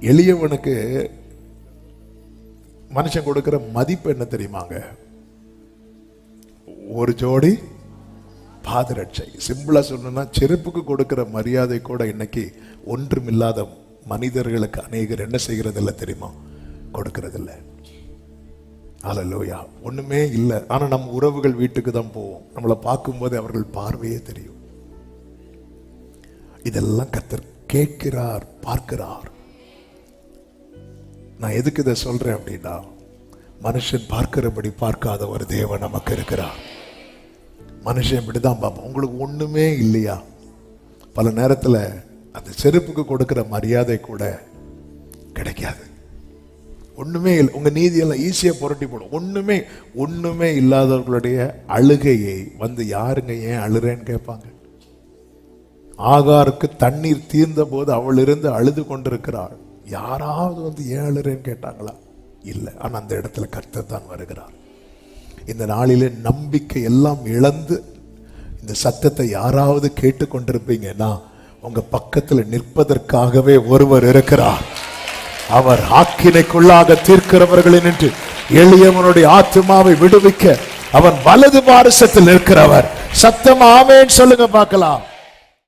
எளியவனுக்கு மனுஷன் கொடுக்கிற மதிப்பு என்ன தெரியுமாங்க? ஒரு ஜோடி பாதரட்சை. சிம்பிளாக சொல்லணும்னா செருப்புக்கு கொடுக்கிற மரியாதை கூட இன்னைக்கு ஒன்றுமில்லாத மனிதர்களுக்கு அநேகர் என்ன செய்கிறதில்ல தெரியுமா? கொடுக்கறதில்ல. அலலோயா. ஒன்றுமே இல்லை. ஆனால் நம்ம உறவுகள் வீட்டுக்கு தான் போவோம். நம்மளை பார்க்கும்போது அவர்கள் பார்வையே தெரியும். இதெல்லாம் கத்தர் கேட்கிறார் பார்க்கிறார். நான் எதுக்கு இதை சொல்கிறேன் அப்படின்னா மனுஷன் பார்க்கிறபடி பார்க்காத ஒரு தேவன் நமக்கு இருக்கிறார். மனுஷன் இப்படிதான் பார்ப்போம் உங்களுக்கு ஒன்றுமே இல்லையா? பல நேரத்தில் அந்த செருப்புக்கு கொடுக்குற மரியாதை கூட கிடைக்காது. ஒன்றுமே இல்லை. உங்கள் நீதியெல்லாம் ஈஸியாக புரட்டி போடும். ஒன்றுமே ஒன்றுமே இல்லாதவர்களுடைய அழுகையை வந்து யாருங்க ஏன் அழுறேன்னு கேட்பாங்க. ஆகாருக்கு தண்ணீர் தீர்ந்த போது அவள் இருந்து அழுது கொண்டிருக்கிறாள். யாராவது வந்து ஏழுறேன்னு கேட்டாங்களா? இல்லை. ஆனால் அந்த இடத்துல கர்த்தர் தான் வருகிறார். இந்த நாளிலே நம்பிக்கை எல்லாம் இழந்து இந்த சத்தத்தை யாராவது கேட்டுக்கொண்டிருப்பீங்கன்னா உங்க பக்கத்துல நிற்பதற்காகவே ஒருவர் இருக்கிறார். அவர் ஆக்கினைக்குள்ளாக தீர்க்கிறவர்களின் என்று எளியவனுடைய ஆத்மாவை விடுவிக்க அவன் வலது பாரசத்தில் இருக்கிறவர் சத்தம் ஆமேன்னு சொல்லுங்க பார்க்கலாம்.